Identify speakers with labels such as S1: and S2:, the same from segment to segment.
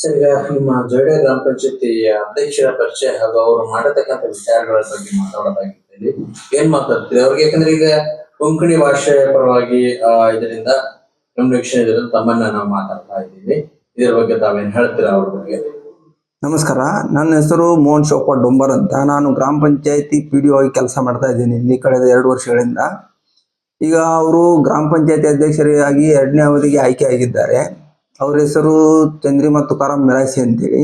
S1: Sir ಈಗ ನಿಮ್ಮ ಜೋಡೆ ಗ್ರಾಮ ಪಂಚಾಯತಿ ಅಧ್ಯಕ್ಷರ ಪರಿಚಯ ಹಾಗೂ ಅವರು ಮಾಡತಕ್ಕಂಥ ವಿಚಾರಗಳ ಬಗ್ಗೆ ಮಾತಾಡೋದಾಗಿದ್ದಲ್ಲಿ ಏನ್ ಮಾತಾಡ್ತೀವಿ ಅವ್ರಿಗೆ ಯಾಕಂದ್ರೆ ಈಗ ಕೊಂಕಣಿ ಭಾಷೆ ಪರವಾಗಿ ಇದರಿಂದ ಇದರಿಂದ ತಮ್ಮನ್ನ ನಾವು ಮಾತಾಡ್ತಾ ಇದ್ದೀವಿ. ಇದ್ರ ಬಗ್ಗೆ ತಾವೇನ್ ಹೇಳ್ತೀರಾ ಅವ್ರ ಬಗ್ಗೆ?
S2: ನಮಸ್ಕಾರ. ನನ್ನ ಹೆಸರು ಮೋಹನ್ ಶೋಪ ಡೊಂಬರ್ ಅಂತ. ನಾನು ಗ್ರಾಮ ಪಂಚಾಯತಿ ಪಿ ಡಿ ಆಗಿ ಕೆಲಸ ಮಾಡ್ತಾ ಇದ್ದೀನಿ. ಇಲ್ಲಿ ಕಳೆದ ಎರಡು ವರ್ಷಗಳಿಂದ. ಈಗ ಅವರು ಗ್ರಾಮ ಪಂಚಾಯತಿ ಅಧ್ಯಕ್ಷರಾಗಿ ಎರಡನೇ ಅವಧಿಗೆ ಆಯ್ಕೆ ಆಗಿದ್ದಾರೆ. ಅವರ ಹೆಸರು ಚಂದ್ರಿ ಮತ್ತು ಕಾರಂ ಮಿರಾಸಿ ಅಂತೇಳಿ.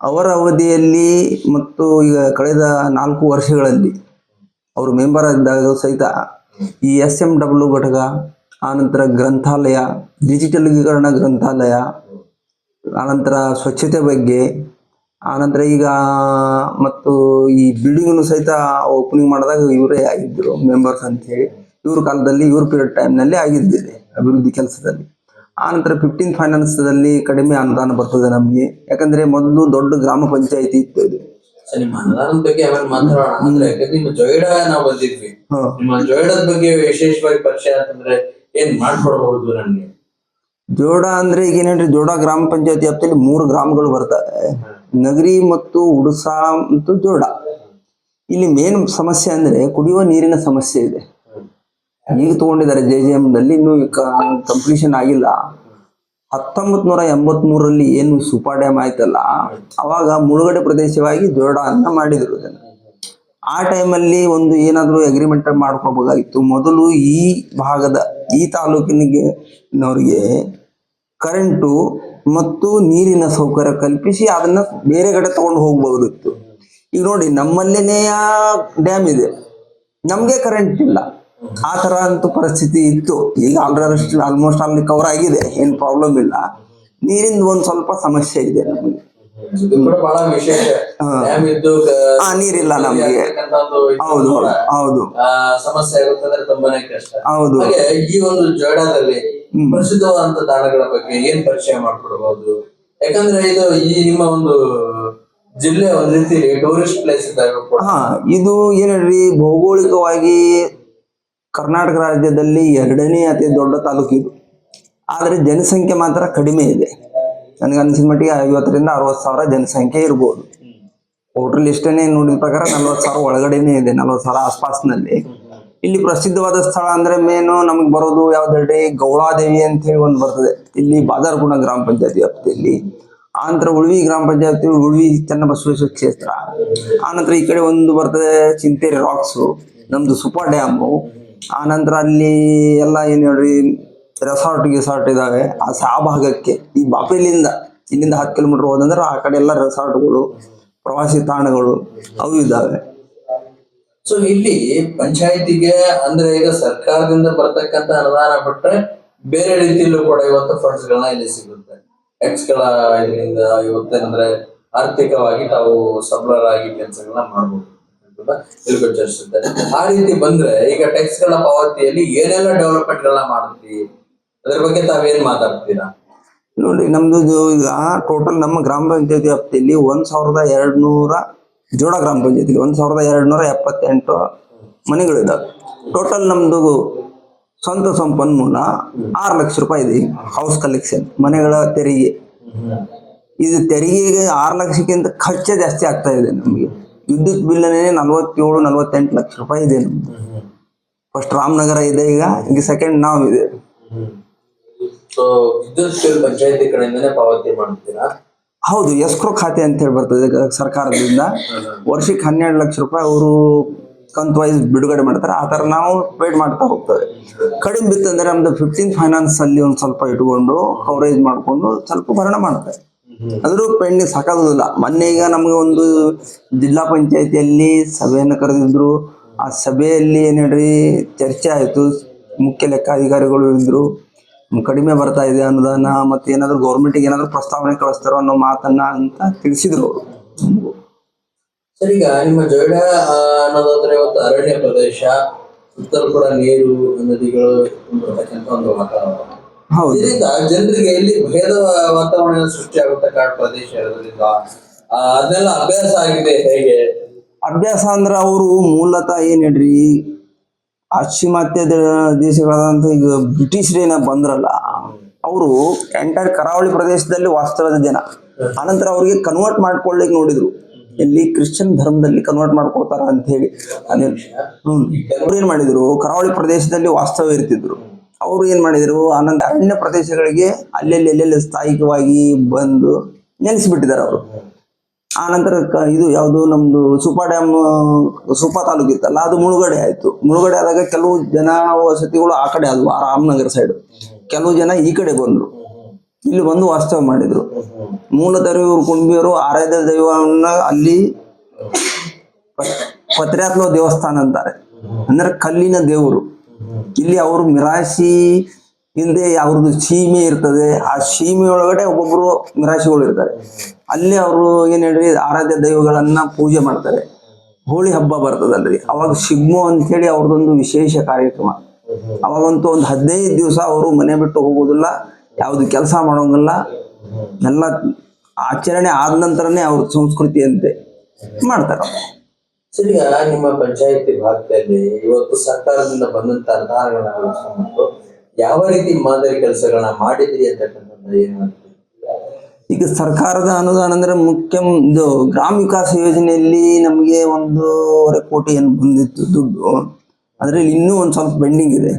S2: ಅವರ ಅವಧಿಯಲ್ಲಿ ಮತ್ತು ಈಗ ಕಳೆದ ನಾಲ್ಕು ವರ್ಷಗಳಲ್ಲಿ ಅವರು ಮೆಂಬರ್ ಆಗಿದ್ದಾಗ ಸಹಿತ ಈ ಎಸ್ ಎಂ ಡಬ್ಲ್ಯೂ ಘಟಕ ಆನಂತರ ಗ್ರಂಥಾಲಯ ಡಿಜಿಟಲೀಕರಣ ಗ್ರಂಥಾಲಯ ಆನಂತರ ಸ್ವಚ್ಛತೆ ಬಗ್ಗೆ ಆನಂತರ ಈಗ ಮತ್ತು ಈ ಬಿಲ್ಡಿಂಗನ್ನು ಸಹಿತ ಓಪನಿಂಗ್ ಮಾಡಿದಾಗ ಇವರೇ ಆಗಿದ್ದರು ಮೆಂಬರ್ಸ್ ಅಂತ ಹೇಳಿ ಇವ್ರ ಕಾಲದಲ್ಲಿ ಇವ್ರ ಪೀರಿಯಡ್ ಟೈಮ್ನಲ್ಲಿ ಆಗಿದ್ದೇನೆ ಅಭಿವೃದ್ಧಿ ಕೆಲಸದಲ್ಲಿ. ಆನಂತರ ಫಿಫ್ಟೀನ್ ಫೈನಾನ್ಸ್ದಲ್ಲಿ ಕಡಿಮೆ ಅನುದಾನ ಬರ್ತದೆ ನಮಗೆ. ಯಾಕಂದ್ರೆ ಮೊದಲು ದೊಡ್ಡ ಗ್ರಾಮ ಪಂಚಾಯತಿ ಇತ್ತು ಇದು.
S1: ಸರ್ ನಿಮ್ಮ ಅನುದಾನದ ಬಗ್ಗೆ ಆಮೇಲೆ ಮಾತಾಡೋಣ? ಅಂದ್ರೆ ಯಾಕಂದ್ರೆ ನಿಮ್ಮ ಜೋಯಿಡ ನಾವು ಬಂದಿದ್ವಿ. ನಿಮ್ಮ ಜೋಯಿಡದ ಬಗ್ಗೆ ವಿಶೇಷವಾಗಿ ಪರಿಚಯ ಅಂತಂದ್ರೆ ಏನ್ ಮಾಡ್ಕೊಡ್ಬಹುದು ನನ್ಗೆ
S2: ಜೋಡ ಅಂದ್ರೆ ಈಗ ಏನಂದ್ರೆ ಜೋಡ ಗ್ರಾಮ ಪಂಚಾಯತಿ ವ್ಯಾಪ್ತಿಯಲ್ಲಿ ಮೂರು ಗ್ರಾಮಗಳು ಬರ್ತವೆ. ನಗರಿ ಮತ್ತು ಉಡುಸಾ ಮತ್ತು ಜೋಡ ಇಲ್ಲಿ ಮೇನ್ ಸಮಸ್ಯೆ ಅಂದ್ರೆ ಕುಡಿಯುವ ನೀರಿನ ಸಮಸ್ಯೆ ಇದೆ. ಈಗ ತಗೊಂಡಿದ್ದಾರೆ ಜೆ ಜೆ ನಲ್ಲಿ ಇನ್ನು ಕಂಪ್ಲೀಷನ್ ಆಗಿಲ್ಲ ಹತ್ತೊಂಬತ್ ನೂರ ಎಂಬತ್ ಮೂರಲ್ಲಿ ಏನು ಸೂಪರ್ ಡ್ಯಾಮ್ ಆಯ್ತಲ್ಲ, ಅವಾಗ ಮುಳುಗಡೆ ಪ್ರದೇಶವಾಗಿ ಜೋಡ ಅಂತ ಮಾಡಿದ್ರು ಆ ಟೈಮಲ್ಲಿ ಒಂದು ಏನಾದರೂ ಅಗ್ರಿಮೆಂಟ್ ಮಾಡ್ಕೋಬೇಕಾಗಿತ್ತು ಮೊದಲು ಈ ಭಾಗದ, ಈ ತಾಲೂಕಿನಿಗೆ ನವರಿಗೆ ಕರೆಂಟು ಮತ್ತು ನೀರಿನ ಸೌಕರ್ಯ ಕಲ್ಪಿಸಿ ಅದನ್ನ ಬೇರೆ ಕಡೆ ತಗೊಂಡು ಹೋಗ್ಬೋದಿತ್ತು. ಈಗ ನೋಡಿ ನಮ್ಮಲ್ಲೇನೆಯ ಡ್ಯಾಮ್ ಇದೆ. ನಮ್ಗೆ ಕರೆಂಟ್ ಇಲ್ಲ. ಆ ತರ ಅಂತೂ ಪರಿಸ್ಥಿತಿ ಇತ್ತು. ಈಗ ಆಲ್ರೆಡಿ ಆಲ್ಮೋಸ್ಟ್ ಅಲ್ಲಿ ಕವರ್ ಆಗಿದೆ. ಏನ್ ಪ್ರಾಬ್ಲಮ್ ಇಲ್ಲ. ನೀರಿಂದ ಒಂದ್ ಸ್ವಲ್ಪ ಸಮಸ್ಯೆ ಇದೆ ನಮಗೆ. ನೀರಿಲ್ಲ ನಮಗೆ. ಹೌದು ಹೌದು
S1: ಸಮಸ್ಯೆ ಆಗುತ್ತೆ ಅಂದ್ರೆ ತುಂಬಾನೇ ಕಷ್ಟ.
S2: ಹೌದು.
S1: ಈ ಒಂದು ಜೋಡದಲ್ಲಿ ಪ್ರಸಿದ್ಧವಾದಂತ ತಾಣಗಳ ಬಗ್ಗೆ ಏನ್ ಪರಿಚಯ ಮಾಡ್ಕೊಡ್ಬಹುದು ಯಾಕಂದ್ರೆ ಇದು ಈ ನಿಮ್ಮ ಒಂದು ಜಿಲ್ಲೆ ಒಂದ್ ರೀತಿ ಟೂರಿಸ್ಟ್ ಪ್ಲೇಸ್
S2: ಇದು ಏನ್ ಹೇಳ್ರಿ ಭೌಗೋಳಿಕವಾಗಿ ಕರ್ನಾಟಕ ರಾಜ್ಯದಲ್ಲಿ ಎರಡನೇ ಅತಿ ದೊಡ್ಡ ತಾಲೂಕು ಇದು. ಆದರೆ ಜನಸಂಖ್ಯೆ ಮಾತ್ರ ಕಡಿಮೆ ಇದೆ. ನನಗೆ ಅನಿಸಿದ ಮಟ್ಟಿಗೆ ಐವತ್ತರಿಂದ ಅರವತ್ತು ಸಾವಿರ ಜನಸಂಖ್ಯೆ ಇರ್ಬೋದು. ಲಿಸ್ಟ್ ಲಿಸ್ಟನ್ನೇ ನೋಡಿದ ಪ್ರಕಾರ ನಲ್ವತ್ತು ಸಾವಿರ ಒಳಗಡೆನೇ ಇದೆ, ನಲ್ವತ್ತು ಸಾವಿರ ಆಸ್ಪಾಸ್ನಲ್ಲಿ. ಇಲ್ಲಿ ಪ್ರಸಿದ್ಧವಾದ ಸ್ಥಳ ಅಂದ್ರೆ ಮೇನು ನಮಗೆ ಬರೋದು ಯಾವ್ದು ಗೌಳಾದೇವಿ ಅಂತ ಹೇಳಿ ಒಂದು ಬರ್ತದೆ. ಇಲ್ಲಿ ಬಾದಾರ್ಗುಣ ಗ್ರಾಮ ಪಂಚಾಯತ್ ವ್ಯಾಪ್ತಿಯಲ್ಲಿ. ಆನಂತರ ಉಳ್ವಿ ಗ್ರಾಮ ಪಂಚಾಯತಿ, ಉಳ್ವಿ ಚನ್ನಬಸವೇಶ್ವರ ಕ್ಷೇತ್ರ. ಆನಂತರ ಈ ಕಡೆ ಒಂದು ಬರ್ತದೆ ಚಿಂತೇರಿ ರಾಕ್ಸು ನಮ್ದು ಸೂಪರ್ ಡ್ಯಾಮು ಆನಂತರ ಅಲ್ಲಿ ಎಲ್ಲ ಏನು ಹೇಳ್ರಿ ರೆಸಾರ್ಟ್ ಗಿಸಾರ್ಟ್ ಇದಾವೆ. ಆ ಸಾ ಭಾಗಕ್ಕೆ, ಈ ಬಾಪೆಲಿಂದ, ಇಲ್ಲಿಂದ ಹತ್ತು ಕಿಲೋಮೀಟರ್ ಹೋದಂದ್ರೆ ಆ ಕಡೆ ಎಲ್ಲ ರೆಸಾರ್ಟ್ಗಳು ಪ್ರವಾಸಿ ತಾಣಗಳು ಅವು ಇದ್ದಾವೆ
S1: ಸೊ ಇಲ್ಲಿ ಪಂಚಾಯತಿಗೆ ಅಂದ್ರೆ ಈಗ ಸರ್ಕಾರದಿಂದ ಬರ್ತಕ್ಕಂತ ಅನುದಾನ ಬಿಟ್ರೆ ಬೇರೆ ರೀತಿಯಲ್ಲೂ ಕೂಡ ಇವತ್ತು ಫಂಡ್ಸ್ ಗಳನ್ನ ಇಲ್ಲಿ ಸಿಗುತ್ತೆ. ಎಕ್ಸ್ಗಳ ಇದರಿಂದ ಇವತ್ತೇನಂದ್ರೆ ಆರ್ಥಿಕವಾಗಿ ತಾವು ಸಬಲರಾಗಿ ಕೆಲಸಗಳನ್ನ ಮಾಡ್ಬೋದು. ಇಲ್ಲಿ ಆ ರೀತಿ ಬಂದ್ರೆ ಈಗ ಟ್ಯಾಕ್ಸ್ಗಳ ಪಾವತಿಯಲ್ಲಿ ಏನೆಲ್ಲ ಡೆವಲಪ್ಮೆಂಟ್ ಗಳನ್ನ ಮಾಡ್ತೀವಿ ಅದ್ರ ಬಗ್ಗೆ ತಾವೇನ್ ಮಾತಾಡ್ತೀರಾ?
S2: ನೋಡಿ ನಮ್ದು ಈಗ ಟೋಟಲ್ ನಮ್ಮ ಗ್ರಾಮ ಪಂಚಾಯತಿ ವ್ಯಾಪ್ತಿಯಲ್ಲಿ ಒಂದ್ ಸಾವಿರದ ಎರಡ್ ನೂರ ಜೋಡ ಗ್ರಾಮ ಪಂಚಾಯತಿ ಒಂದ್ ಸಾವಿರದ ಎರಡ್ ನೂರ ಎಪ್ಪತ್ತೆಂಟು ಮನೆಗಳಿದಾವೆ ಟೋಟಲ್ ನಮ್ದು ಸ್ವಂತ ಸಂಪನ್ಮೂಲ ಆರು ಲಕ್ಷ ರೂಪಾಯಿ ಇದೆ. ಹೌಸ್ ಕಲೆಕ್ಷನ್ ಮನೆಗಳ ತೆರಿಗೆ. ಇದು ತೆರಿಗೆಗೆ ಆರು ಲಕ್ಷಕ್ಕಿಂತ ಖರ್ಚೇ ಜಾಸ್ತಿ ಆಗ್ತಾ ಇದೆ ನಮಗೆ. ವಿದ್ಯುತ್ ಬಿಲ್ನೇ ನಲವತ್ತೇಳು ನಲವತ್ತೆಂಟು ಲಕ್ಷ ರೂಪಾಯಿ ಇದೆ ನಮ್ದು. ಫಸ್ಟ್ ರಾಮನಗರ ಇದೆ ಈಗ ಈಗ ಸೆಕೆಂಡ್ ನಾವು ಇದೆ.
S1: ಸೊ ವಿದ್ಯುತ್ ಬಿಲ್ ಪಂಚಾಯತಿ ಕಡೆಯಿಂದನೇ ಪಾವತಿ ಮಾಡ್ತೀರಾ?
S2: ಹೌದು ಎಸ್ಕ್ರೋ ಖಾತೆ ಅಂತ ಹೇಳಿ ಬರ್ತದೆ ಸರ್ಕಾರದಿಂದ. ವರ್ಷಕ್ಕೆ ಹನ್ನೆರಡು ಲಕ್ಷ ರೂಪಾಯಿ ಅವರು ಕಂತ್ ವೈಸ್ ಬಿಡುಗಡೆ ಮಾಡ್ತಾರೆ. ಆ ತರ ನಾವು ಪೇಡ್ ಮಾಡ್ತಾ ಹೋಗ್ತದೆ ಕಡಿಮೆ ಬಿತ್ತಂದ್ರೆ ನಮ್ದು ಫಿಫ್ಟೀನ್ ಫೈನಾನ್ಸ್ ಅಲ್ಲಿ ಒಂದು ಸ್ವಲ್ಪ ಇಟ್ಕೊಂಡು ಕವರೇಜ್ ಮಾಡಿಕೊಂಡು ಸ್ವಲ್ಪ ಭರಣ ಮಾಡ್ತಾರೆ ಆದ್ರೂ ಪೆಂಡಿಂಗ್ ಸಾಕಾಗೋದಿಲ್ಲ ಮೊನ್ನೆ ಈಗ ನಮಗೆ ಒಂದು ಜಿಲ್ಲಾ ಪಂಚಾಯತಿಯಲ್ಲಿ ಸಭೆಯನ್ನು ಕರೆದಿದ್ರು. ಆ ಸಭೆಯಲ್ಲಿ ಏನ್ ಚರ್ಚೆ ಆಯಿತು. ಮುಖ್ಯ ಲೆಕ್ಕಾಧಿಕಾರಿಗಳು ಇದ್ರು ಕಡಿಮೆ ಬರ್ತಾ ಇದೆ ಅನುದಾನ ಮತ್ತೆ ಏನಾದ್ರು ಗೌರ್ಮೆಂಟ್ಗೆ ಏನಾದ್ರು ಪ್ರಸ್ತಾವನೆ ಕಳಿಸ್ತಾರೋ ಅನ್ನೋ ಮಾತನ್ನ ಅಂತ ತಿಳಿಸಿದ್ರು
S1: ಸರಿ ನಿಮ್ಮ ಜೋಡ ಅನ್ನೋದಾದ್ರೆ ಇವತ್ತು ಅರಣ್ಯ ಪ್ರದೇಶ, ಸುತ್ತಲೂ ಕೂಡ ನೀರು, ನದಿಗಳು ಒಂದು ವಾತಾವರಣ. ಇದರಿಂದ ಜನರಿಗೆ ಇಲ್ಲಿ ಭೇದ ವಾತಾವರಣ ಸೃಷ್ಟಿಯಾಗುತ್ತೆ ಕಾಡು ಪ್ರದೇಶ ಇರೋದ್ರಿಂದ ಅದನ್ನೆಲ್ಲ ಅಭ್ಯಾಸ ಆಗಿದೆ ಹೇಗೆ?
S2: ಅಭ್ಯಾಸ ಅಂದ್ರೆ ಅವರು ಮೂಲತಃ ಏನ್ ಹೇಳ್ರಿ ಪಾಶ್ಚಿಮಾತ್ಯ ದೇಶಗಳಾದಂತ ಈಗ ಬ್ರಿಟಿಷರೇನ ಬಂದ್ರಲ್ಲ ಅವರು ಎಂಟರ್ ಕರಾವಳಿ ಪ್ರದೇಶದಲ್ಲಿ ವಾಸ್ತವದ ಜನ. ಆನಂತರ ಅವ್ರಿಗೆ ಕನ್ವರ್ಟ್ ಮಾಡ್ಕೊಳ್ಳಿಕ್ ನೋಡಿದ್ರು. ಎಲ್ಲಿ ಕ್ರಿಶ್ಚಿಯನ್ ಧರ್ಮದಲ್ಲಿ ಕನ್ವರ್ಟ್ ಮಾಡ್ಕೊಳ್ತಾರ ಅಂತ ಹೇಳಿ. ಅವ್ರು ಏನ್ ಮಾಡಿದ್ರು ಕರಾವಳಿ ಪ್ರದೇಶದಲ್ಲಿ ವಾಸ್ತವ ಇರ್ತಿದ್ರು. ಅವರು ಏನ್ ಮಾಡಿದ್ರು? ಆನಂದ ಅರಣ್ಯ ಪ್ರದೇಶಗಳಿಗೆ ಅಲ್ಲೆಲ್ಲಿ ಎಲ್ಲೆಲ್ಲಿ ಸ್ಥಾಯಿಕವಾಗಿ ಬಂದು ನೆಲೆಸಿಬಿಟ್ಟಿದ್ದಾರೆ ಅವರು. ಆ ನಂತರ ಇದು ಯಾವುದು ನಮ್ದು ಸೂಪಾ ಡ್ಯಾಮ್, ಸೂಪಾ ತಾಲೂಕು ಇತ್ತಲ್ಲ, ಅದು ಮುಳುಗಡೆ ಆಯ್ತು. ಮುಳುಗಡೆ ಆದಾಗ ಕೆಲವು ಜನ ವಸತಿಗಳು ಆ ಕಡೆ ಆದವು ರಾಮನಗರ ಸೈಡ್ ಕೆಲವು ಜನ ಈ ಕಡೆ ಬಂದ್ರು. ಇಲ್ಲಿ ಬಂದು ವಾಸ್ತವ ಮಾಡಿದ್ರು. ಮೂಲತಃ ಇವರು ಆರಾಧ್ಯ ದೈವವನ್ನ ಅಲ್ಲಿ ಪತ್ರಾತ್ಮ ದೇವಸ್ಥಾನ ಅಂತಾರೆ. ಅಂದ್ರೆ ಕಲ್ಲಿನ ದೇವರು. ಇಲ್ಲಿ ಅವರು ಮಿರಾಶಿ ಹಿಂದೆ ಅವ್ರದ್ದು ಸೀಮೆ ಇರ್ತದೆ. ಆ ಸೀಮೆ ಒಳಗಡೆ ಒಬ್ಬೊಬ್ರು ಮಿರಾಶಿಗಳು ಇರ್ತಾರೆ. ಅಲ್ಲಿ ಅವರು ಏನ್ ಹೇಳ್ರಿ, ಆರಾಧ್ಯ ದೈವಗಳನ್ನ ಪೂಜೆ ಮಾಡ್ತಾರೆ. ಹೋಳಿ ಹಬ್ಬ ಬರ್ತದಲ್ರಿ. ಅವಾಗ ಸಿಗ್ಮೋ ಅಂತೇಳಿ ಅವ್ರದ್ದೊಂದು ವಿಶೇಷ ಕಾರ್ಯಕ್ರಮ. ಅವಾಗಂತೂ ಒಂದು ಹದಿನೈದು ದಿವಸ ಅವರು ಮನೆ ಬಿಟ್ಟು ಹೋಗೋದಿಲ್ಲ, ಯಾವ್ದು ಕೆಲಸ ಮಾಡೋಂಗಿಲ್ಲ. ಎಲ್ಲ ಆಚರಣೆ ಆದ ನಂತರನೇ ಅವ್ರ ಸಂಸ್ಕೃತಿ ಅಂತೆ ಮಾಡ್ತಾರೆ.
S1: ಸರಿ ನಿಮ್ಮ ಪಂಚಾಯತಿ ಭಾಗದಲ್ಲಿ ಇವತ್ತು ಸರ್ಕಾರದಿಂದ ಬಂದಂತ ಬಳಸ್ಕೊಂಡು ಯಾವ ರೀತಿ ಮಾದರಿ ಕೆಲಸಗಳನ್ನ ಮಾಡಿದ್ರಿ ಮಾಡ್ತೀರಿ
S2: ಈಗ ಸರ್ಕಾರದ ಅನುದಾನ ಅಂದ್ರೆ ಮುಖ್ಯ ಇದು ಗ್ರಾಮ ವಿಕಾಸ ಯೋಜನೆಯಲ್ಲಿ ನಮಗೆ ಒಂದೂವರೆ ಕೋಟಿ ಏನು ಬಂದಿತ್ತು ದುಡ್ಡು. ಅದ್ರಲ್ಲಿ ಇನ್ನೂ ಒಂದು ಸ್ವಲ್ಪ ಪೆಂಡಿಂಗ್ ಇದೆ.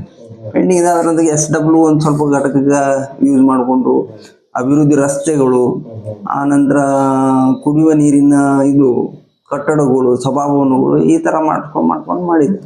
S2: ಪೆಂಡಿಂಗ್ ಇದೆ ಅದ್ರಂತ ಎಸ್ ಡಬ್ಲ್ಯೂ ಒಂದು ಸ್ವಲ್ಪ ಘಟಕ ಯೂಸ್ ಮಾಡಿಕೊಂಡು ಅಭಿವೃದ್ಧಿ ರಸ್ತೆಗಳು, ಆನಂತರ ಕುಡಿಯುವ ನೀರಿನ ಇದು ಕಟ್ಟಡಗಳು ಸಭಾಭವನಗಳು ಈ ತರ ಮಾಡ್ಕೊಂಡು ಮಾಡ್ಕೊಂಡು ಮಾಡಿದೆ